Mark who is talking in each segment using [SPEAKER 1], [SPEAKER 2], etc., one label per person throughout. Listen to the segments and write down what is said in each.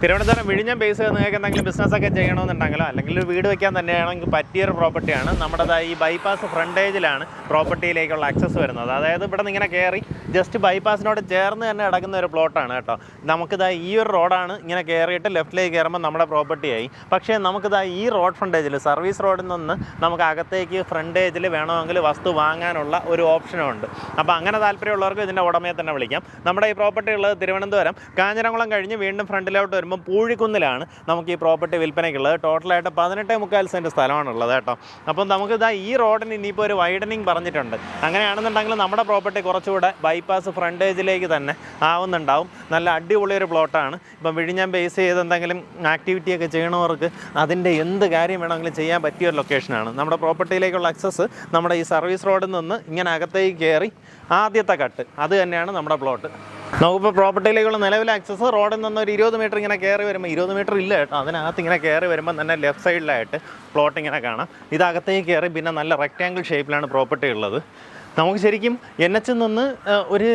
[SPEAKER 1] തിരുവനന്തപുരം വിഴിഞ്ഞം ബേസ് നിങ്ങൾക്ക് എന്തെങ്കിലും ബിസിനസ് ഒക്കെ ചെയ്യണമെന്നുണ്ടെങ്കിലോ അല്ലെങ്കിൽ വീട് വെക്കാൻ തന്നെയാണെങ്കിൽ പറ്റിയൊരു പ്രോപ്പർട്ടിയാണ് നമ്മുടെ ഈ ബൈപ്പാസ് ഫ്രണ്ടേജിലാണ് പ്രോപ്പർട്ടിയിലേക്കുള്ള ആക്സസ് വരുന്നത്. അതായത് ഇവിടെ നിന്ന് ഇങ്ങനെ കയറി ജസ്റ്റ് ബൈപ്പാസിനോട് ചേർന്ന് തന്നെ കിടക്കുന്ന ഒരു പ്ലോട്ടാണ് കേട്ടോ. നമുക്കിതാ ഈ ഒരു റോഡാണ് ഇങ്ങനെ കയറിയിട്ട് ലെഫ്റ്റിലേക്ക് കയറുമ്പോൾ നമ്മുടെ പ്രോപ്പർട്ടിയായി പക്ഷേ നമുക്കിതാ ഈ റോഡ് ഫ്രണ്ടേജിൽ സർവീസ് റോഡിൽ നിന്ന് നമുക്ക് അകത്തേക്ക് ഫ്രണ്ടേജിൽ വേണമെങ്കിൽ വസ്തു വാങ്ങാനുള്ള ഒരു ഓപ്ഷനും ഉണ്ട്. അപ്പോൾ അങ്ങനെ താല്പര്യമുള്ളവർക്ക് ഇതിന്റെ ഉടമയെ തന്നെ വിളിക്കാം. നമ്മുടെ ഈ പ്രോപ്പർട്ടി ഉള്ളത് തിരുവനന്തപുരം. കാഞ്ഞിരംകുളം കഴിഞ്ഞ് വീണ്ടും ഫ്രണ്ടിലോട്ട് വരുമ്പോൾ പൂഴിക്കുന്നിലാണ് നമുക്ക് ഈ പ്രോപ്പർട്ടി വിൽപ്പനയ്ക്കുള്ളത്. ടോട്ടലായിട്ട് പതിനെട്ടേ മുക്കാൽ സെന്റ് സ്ഥലമാണുള്ളത് കേട്ടോ. അപ്പം നമുക്ക് ഇതാ ഈ റോഡിന് ഇനിയിപ്പോൾ ഒരു വൈഡനിങ് പറഞ്ഞിട്ടുണ്ട്. അങ്ങനെയാണെന്നുണ്ടെങ്കിൽ നമ്മുടെ പ്രോപ്പർട്ടി കുറച്ചുകൂടെ ബൈപ്പാസ് ഫ്രണ്ടേജിലേക്ക് തന്നെ ആവുന്നുണ്ടാവും. നല്ല അടിപൊളി ഒരു പ്ലോട്ടാണ് ഇപ്പം വിഴിഞ്ഞാൻ ബേസ് ചെയ്ത് എന്തെങ്കിലും ആക്ടിവിറ്റിയൊക്കെ ചെയ്യണവർക്ക് അതിന്റെ എന്ത് കാര്യം വേണമെങ്കിലും ചെയ്യാൻ പറ്റിയ ഒരു ലൊക്കേഷനാണ് നമ്മുടെ പ്രോപ്പർട്ടിയിലേക്കുള്ള അക്സസ് നമ്മുടെ ഈ സർവീസ് റോഡിൽ നിന്ന് ഇങ്ങനെ അകത്തേക്ക് കയറി ആദ്യത്തെ കട്ട് അത് തന്നെയാണ് നമ്മുടെ പ്ലോട്ട് നമുക്കിപ്പോൾ പ്രോപ്പർട്ടിയിലേക്കുള്ള നിലവിലെ ആക്സസ് റോഡിൽ നിന്ന് ഒരു ഇരുപത് മീറ്റർ ഇങ്ങനെ കയറി വരുമ്പോൾ ഇരുപത് മീറ്റർ ഇല്ല കേട്ടോ. അതിനകത്ത് ഇങ്ങനെ കയറി വരുമ്പോൾ തന്നെ ലെഫ്റ്റ് സൈഡിലായിട്ട് പ്ലോട്ട് ഇങ്ങനെ കാണാം. ഇതകത്തേക്ക് കയറി പിന്നെ നല്ല റെക്റ്റാങ്കിൾ ഷേപ്പിലാണ് പ്രോപ്പർട്ടി ഉള്ളത്. നമുക്ക് ശരിക്കും എൻ എച്ചിൽ നിന്ന് ഒരു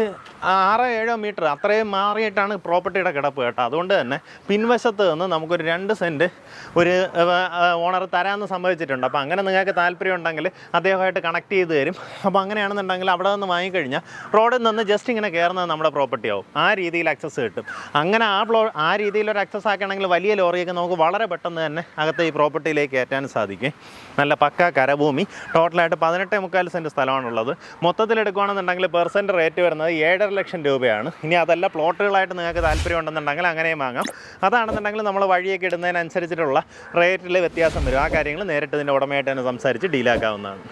[SPEAKER 1] ആറോ ഏഴോ മീറ്റർ അത്രയും മാറിയിട്ടാണ് പ്രോപ്പർട്ടിയുടെ കിടപ്പ് കേട്ടോ. അതുകൊണ്ട് തന്നെ പിൻവശത്ത് നിന്ന് നമുക്കൊരു രണ്ട് സെന്റ് ഒരു ഓണർ തരാമെന്ന് സംഭവിച്ചിട്ടുണ്ട്. അപ്പോൾ അങ്ങനെ നിങ്ങൾക്ക് താല്പര്യം ഉണ്ടെങ്കിൽ അദ്ദേഹമായിട്ട് കണക്ട് ചെയ്ത് തരും. അപ്പോൾ അങ്ങനെയാണെന്നുണ്ടെങ്കിൽ അവിടെ നിന്ന് വാങ്ങിക്കഴിഞ്ഞാൽ റോഡിൽ നിന്ന് ജസ്റ്റ് ഇങ്ങനെ കയറുന്നത് നമ്മുടെ പ്രോപ്പർട്ടി ആവും. ആ രീതിയിൽ അക്സസ് കിട്ടും. അങ്ങനെ ആ പ്ലോ ആ രീതിയിൽ ഒരു അക്സസ് ആക്കുകയാണെങ്കിൽ വലിയ ലോറിയൊക്കെ നമുക്ക് വളരെ പെട്ടെന്ന് തന്നെ അകത്ത് ഈ പ്രോപ്പർട്ടിയിലേക്ക് കയറ്റാൻ സാധിക്കും. നല്ല പക്ക കരഭൂമി. ടോട്ടലായിട്ട് പതിനെട്ടേ മുക്കാൽ സെന്റ് സ്ഥലമാണുള്ളത്. മൊത്തത്തിൽ എടുക്കുകയാണെന്നുണ്ടെങ്കിൽ പെർസെന്റ് റേറ്റ് വരുന്നത് ഏഴര ലക്ഷം രൂപയാണ്. ഇനി അതല്ല പ്ലോട്ടുകളായിട്ട് നിങ്ങൾക്ക് താല്പര്യം ഉണ്ടെന്നുണ്ടെങ്കിൽ അങ്ങനെയും വാങ്ങാം. അതാണെന്നുണ്ടെങ്കിൽ നമ്മൾ വഴിയൊക്കെ ഇടുന്നതിനനുസരിച്ചിട്ടുള്ള റേറ്റിൽ വ്യത്യാസം വരും. ആ കാര്യങ്ങൾ നേരിട്ട് ഇതിന്റെ ഉടമയായിട്ട് തന്നെ സംസാരിച്ച് ഡീലാക്കാവുന്നതാണ്.